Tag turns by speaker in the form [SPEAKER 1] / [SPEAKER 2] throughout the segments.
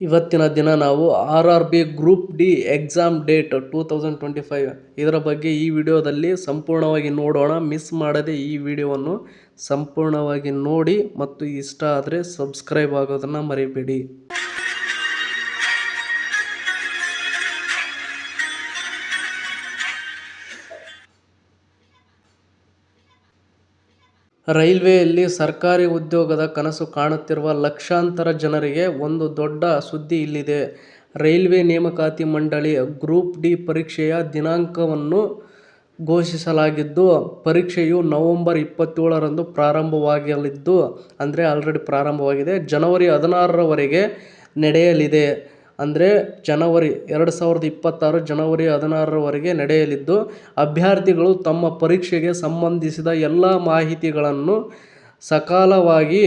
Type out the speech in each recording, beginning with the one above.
[SPEAKER 1] ಇವತ್ತಿನ ದಿನ ನಾವು R R B group D exam date two thousand twenty five. ಇದರ ಬಗ್ಗೆ ಈ ವಿಡಿಯೋದಲ್ಲಿ ಸಂಪೂರ್ಣವಾಗಿ ನೋಡೋಣ. ಮಿಸ್ ಮಾಡದೆ ಈ ವಿಡಿಯೋವನ್ನು ಸಂಪೂರ್ಣವಾಗಿ ನೋಡಿ ಮತ್ತು ಇಷ್ಟ ಆದರೆ ಸಬ್ಸ್ಕ್ರೈಬ್ ಆಗೋದನ್ನು ಮರಿಬೇಡಿ. ರೈಲ್ವೆಯಲ್ಲಿ ಸರ್ಕಾರಿ ಉದ್ಯೋಗದ ಕನಸು ಕಾಣುತ್ತಿರುವ ಲಕ್ಷಾಂತರ ಜನರಿಗೆ ಒಂದು ದೊಡ್ಡ ಸುದ್ದಿ ಇಲ್ಲಿದೆ. ರೈಲ್ವೆ ನೇಮಕಾತಿ ಮಂಡಳಿ ಗ್ರೂಪ್ ಡಿ ಪರೀಕ್ಷೆಯ ದಿನಾಂಕವನ್ನು ಘೋಷಿಸಲಾಗಿದ್ದು, ಪರೀಕ್ಷೆಯು ನವೆಂಬರ್ ಇಪ್ಪತ್ತೇಳರಂದು ಪ್ರಾರಂಭವಾಗಲಿದ್ದು, ಅಂದರೆ ಆಲ್ರೆಡಿ ಪ್ರಾರಂಭವಾಗಿದೆ. ಜನವರಿ ಹದಿನಾರರವರೆಗೆ ನಡೆಯಲಿದೆ. ಅಂದರೆ ಜನವರಿ, ಎರಡು ಸಾವಿರದ ಇಪ್ಪತ್ತಾರು ಜನವರಿ ಹದಿನಾರರವರೆಗೆ ನಡೆಯಲಿದ್ದು, ಅಭ್ಯರ್ಥಿಗಳು ತಮ್ಮ ಪರೀಕ್ಷೆಗೆ ಸಂಬಂಧಿಸಿದ ಎಲ್ಲ ಮಾಹಿತಿಗಳನ್ನು ಸಕಾಲವಾಗಿ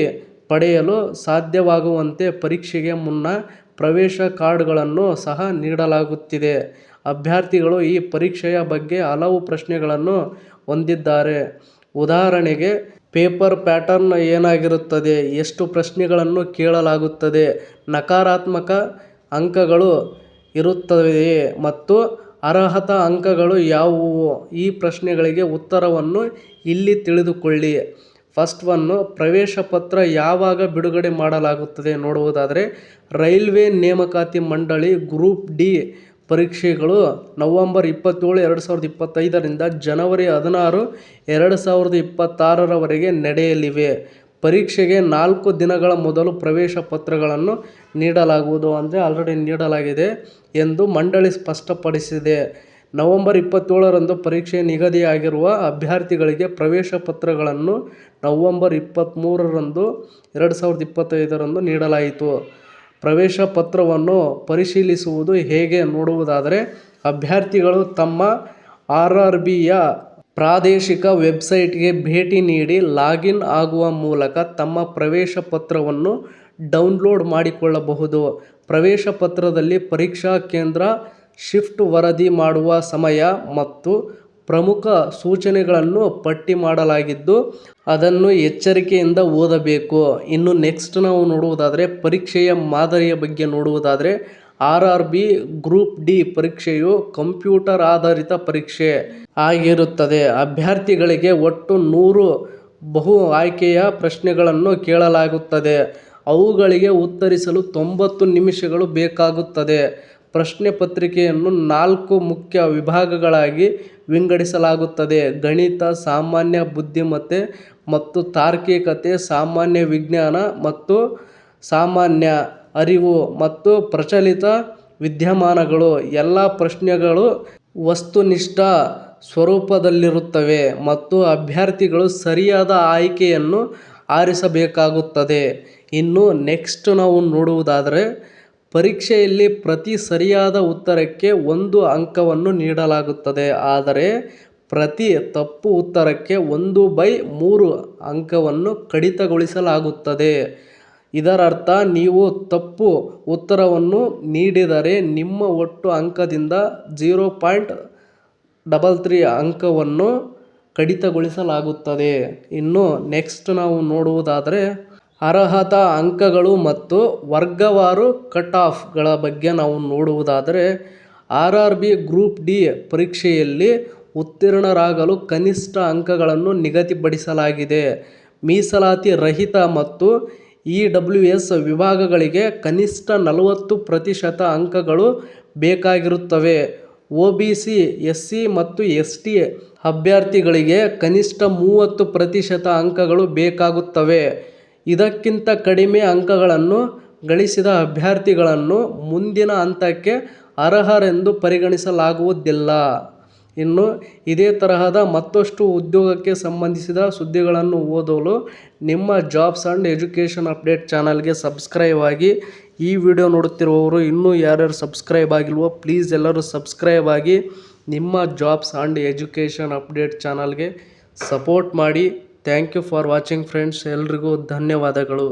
[SPEAKER 1] ಪಡೆಯಲು ಸಾಧ್ಯವಾಗುವಂತೆ ಪರೀಕ್ಷೆಗೆ ಮುನ್ನ ಪ್ರವೇಶ ಕಾರ್ಡ್ಗಳನ್ನು ಸಹ ನೀಡಲಾಗುತ್ತಿದೆ. ಅಭ್ಯರ್ಥಿಗಳು ಈ ಪರೀಕ್ಷೆಯ ಬಗ್ಗೆ ಹಲವು ಪ್ರಶ್ನೆಗಳನ್ನು ಹೊಂದಿದ್ದಾರೆ. ಉದಾಹರಣೆಗೆ, ಪೇಪರ್ ಪ್ಯಾಟರ್ನ್ ಏನಾಗಿರುತ್ತದೆ? ಎಷ್ಟು ಪ್ರಶ್ನೆಗಳನ್ನು ಕೇಳಲಾಗುತ್ತದೆ? ನಕಾರಾತ್ಮಕ ಅಂಕಗಳು ಇರುತ್ತವೆಯೇ ಮತ್ತು ಅರ್ಹತಾ ಅಂಕಗಳು ಯಾವುವು? ಈ ಪ್ರಶ್ನೆಗಳಿಗೆ ಉತ್ತರವನ್ನು ಇಲ್ಲಿ ತಿಳಿದುಕೊಳ್ಳಿ. ಫಸ್ಟ್ ಒನ್ನು ಪ್ರವೇಶ ಪತ್ರ ಯಾವಾಗ ಬಿಡುಗಡೆ ಮಾಡಲಾಗುತ್ತದೆ ನೋಡುವುದಾದರೆ, ರೈಲ್ವೆ ನೇಮಕಾತಿ ಮಂಡಳಿ ಗ್ರೂಪ್ ಡಿ ಪರೀಕ್ಷೆಗಳು ನವಂಬರ್ ಇಪ್ಪತ್ತೇಳು, ಎರಡು ಸಾವಿರದ ಇಪ್ಪತ್ತೈದರಿಂದ ಜನವರಿ ಹದಿನಾರು, ಎರಡು ಸಾವಿರದ ಇಪ್ಪತ್ತಾರರವರೆಗೆ ನಡೆಯಲಿವೆ. ಪರೀಕ್ಷೆಗೆ ನಾಲ್ಕು ದಿನಗಳ ಮೊದಲು ಪ್ರವೇಶ ಪತ್ರಗಳನ್ನು ನೀಡಲಾಗುವುದು ಅಂದರೆ ಆಲ್ರೆಡಿ ನೀಡಲಾಗಿದೆ ಎಂದು ಮಂಡಳಿ ಸ್ಪಷ್ಟಪಡಿಸಿದೆ. ನವೆಂಬರ್ ಇಪ್ಪತ್ತೇಳರಂದು ಪರೀಕ್ಷೆ ನಿಗದಿಯಾಗಿರುವ ಅಭ್ಯರ್ಥಿಗಳಿಗೆ ಪ್ರವೇಶ ಪತ್ರಗಳನ್ನು ನವಂಬರ್ ಇಪ್ಪತ್ತ್ಮೂರರಂದು ಎರಡು ಸಾವಿರದ ಇಪ್ಪತ್ತೈದರಂದು ನೀಡಲಾಯಿತು. ಪ್ರವೇಶ ಪತ್ರವನ್ನು ಪರಿಶೀಲಿಸುವುದು ಹೇಗೆ ನೋಡುವುದಾದರೆ, ಅಭ್ಯರ್ಥಿಗಳು ತಮ್ಮ ಆರ್ ಆರ್ ಬಿಯ ಪ್ರಾದೇಶಿಕ ವೆಬ್ಸೈಟ್ಗೆ ಭೇಟಿ ನೀಡಿ ಲಾಗಿನ್ ಆಗುವ ಮೂಲಕ ತಮ್ಮ ಪ್ರವೇಶ ಪತ್ರವನ್ನು ಡೌನ್ಲೋಡ್ ಮಾಡಿಕೊಳ್ಳಬಹುದು. ಪ್ರವೇಶ ಪತ್ರದಲ್ಲಿ ಪರೀಕ್ಷಾ ಕೇಂದ್ರ, ಶಿಫ್ಟ್ ವರದಿ ಮಾಡುವ ಸಮಯ ಮತ್ತು ಪ್ರಮುಖ ಸೂಚನೆಗಳನ್ನು ಪಟ್ಟಿ ಮಾಡಲಾಗಿದ್ದು, ಅದನ್ನು ಎಚ್ಚರಿಕೆಯಿಂದ ಓದಬೇಕು. ಇನ್ನು ನೆಕ್ಸ್ಟ್ ನಾವು ನೋಡುವುದಾದರೆ ಪರೀಕ್ಷೆಯ ಮಾದರಿಯ ಬಗ್ಗೆ ನೋಡುವುದಾದರೆ R R B group D ಪರೀಕ್ಷೆಯು ಕಂಪ್ಯೂಟರ್ ಆಧಾರಿತ ಪರೀಕ್ಷೆ ಆಗಿರುತ್ತದೆ. ಅಭ್ಯರ್ಥಿಗಳಿಗೆ ಒಟ್ಟು ನೂರು ಬಹು ಆಯ್ಕೆಯ ಪ್ರಶ್ನೆಗಳನ್ನು ಕೇಳಲಾಗುತ್ತದೆ. ಅವುಗಳಿಗೆ ಉತ್ತರಿಸಲು ತೊಂಬತ್ತು ನಿಮಿಷಗಳು ಬೇಕಾಗುತ್ತದೆ. ಪ್ರಶ್ನೆ ಪತ್ರಿಕೆಯನ್ನು ನಾಲ್ಕು ಮುಖ್ಯ ವಿಭಾಗಗಳಾಗಿ ವಿಂಗಡಿಸಲಾಗುತ್ತದೆ. ಗಣಿತ, ಸಾಮಾನ್ಯ ಬುದ್ಧಿಮತ್ತೆ ಮತ್ತು ತಾರ್ಕಿಕತೆ, ಸಾಮಾನ್ಯ ವಿಜ್ಞಾನ ಮತ್ತು ಸಾಮಾನ್ಯ ಅರಿವು ಮತ್ತು ಪ್ರಚಲಿತ ವಿದ್ಯಮಾನಗಳು, ಎಲ್ಲ ಪ್ರಶ್ನೆಗಳು ವಸ್ತುನಿಷ್ಠ ಸ್ವರೂಪದಲ್ಲಿರುತ್ತವೆ ಮತ್ತು ಅಭ್ಯರ್ಥಿಗಳು ಸರಿಯಾದ ಆಯ್ಕೆಯನ್ನು ಆರಿಸಬೇಕಾಗುತ್ತದೆ. ಇನ್ನು ನೆಕ್ಸ್ಟ್ ನಾವು ನೋಡುವುದಾದರೆ, ಪರೀಕ್ಷೆಯಲ್ಲಿ ಪ್ರತಿ ಸರಿಯಾದ ಉತ್ತರಕ್ಕೆ ಒಂದು ಅಂಕವನ್ನು ನೀಡಲಾಗುತ್ತದೆ, ಆದರೆ ಪ್ರತಿ ತಪ್ಪು ಉತ್ತರಕ್ಕೆ ಒಂದು ಬೈ ಮೂರು ಅಂಕವನ್ನು ಕಡಿತಗೊಳಿಸಲಾಗುತ್ತದೆ. ಇದರರ್ಥ ನೀವು ತಪ್ಪು ಉತ್ತರವನ್ನು ನೀಡಿದರೆ ನಿಮ್ಮ ಒಟ್ಟು ಅಂಕದಿಂದ ಜೀರೋ ಪಾಯಿಂಟ್ ಡಬಲ್ ತ್ರೀ ಅಂಕವನ್ನು ಕಡಿತಗೊಳಿಸಲಾಗುತ್ತದೆ. ಇನ್ನು ನೆಕ್ಸ್ಟ್ ನಾವು ನೋಡುವುದಾದರೆ ಅರ್ಹತಾ ಅಂಕಗಳು ಮತ್ತು ವರ್ಗವಾರು ಕಟ್ ಆಫ್ಗಳ ಬಗ್ಗೆ ನಾವು ನೋಡುವುದಾದರೆ R R B group D ಪರೀಕ್ಷೆಯಲ್ಲಿ ಉತ್ತೀರ್ಣರಾಗಲು ಕನಿಷ್ಠ ಅಂಕಗಳನ್ನು ನಿಗದಿಪಡಿಸಲಾಗಿದೆ. ಮೀಸಲಾತಿ ರಹಿತ ಮತ್ತು ಇ ಡಬ್ಲ್ಯೂ ಎಸ್ ವಿಭಾಗಗಳಿಗೆ ಕನಿಷ್ಠ ನಲವತ್ತು ಪ್ರತಿಶತ ಅಂಕಗಳು ಬೇಕಾಗಿರುತ್ತವೆ. O B C, S C ಮತ್ತು ಎಸ್ ಟಿ ಅಭ್ಯರ್ಥಿಗಳಿಗೆ ಕನಿಷ್ಠ ಮೂವತ್ತು ಪ್ರತಿಶತ ಅಂಕಗಳು ಬೇಕಾಗುತ್ತವೆ. ಇದಕ್ಕಿಂತ ಕಡಿಮೆ ಅಂಕಗಳನ್ನು ಗಳಿಸಿದ ಅಭ್ಯರ್ಥಿಗಳನ್ನು ಮುಂದಿನ ಹಂತಕ್ಕೆ ಅರ್ಹರೆಂದು ಪರಿಗಣಿಸಲಾಗುವುದಿಲ್ಲ. ಇನ್ನು ಇದೇ ತರಹದ ಮತ್ತಷ್ಟು ಉದ್ಯೋಗಕ್ಕೆ ಸಂಬಂಧಿಸಿದ ಸುದ್ದಿಗಳನ್ನು ಓದಲು ನಿಮ್ಮ ಜಾಬ್ಸ್ ಆ್ಯಂಡ್ ಎಜುಕೇಷನ್ ಅಪ್ಡೇಟ್ ಚಾನಲ್ಗೆ ಸಬ್ಸ್ಕ್ರೈಬ್ ಆಗಿ ಈ ವಿಡಿಯೋ ನೋಡುತ್ತಿರುವವರು ಇನ್ನೂ ಯಾರ್ಯಾರು ಸಬ್ಸ್ಕ್ರೈಬ್ ಆಗಿಲ್ವೋ ಪ್ಲೀಸ್ ಎಲ್ಲರೂ ಸಬ್ಸ್ಕ್ರೈಬ್ ಆಗಿ ನಿಮ್ಮ ಜಾಬ್ಸ್ ಆ್ಯಂಡ್ ಎಜುಕೇಷನ್ ಅಪ್ಡೇಟ್ ಚಾನಲ್ಗೆ ಸಪೋರ್ಟ್ ಮಾಡಿ. Thank you for watching friends. ಎಲ್ರಿಗೂ ಧನ್ಯವಾದಗಳು.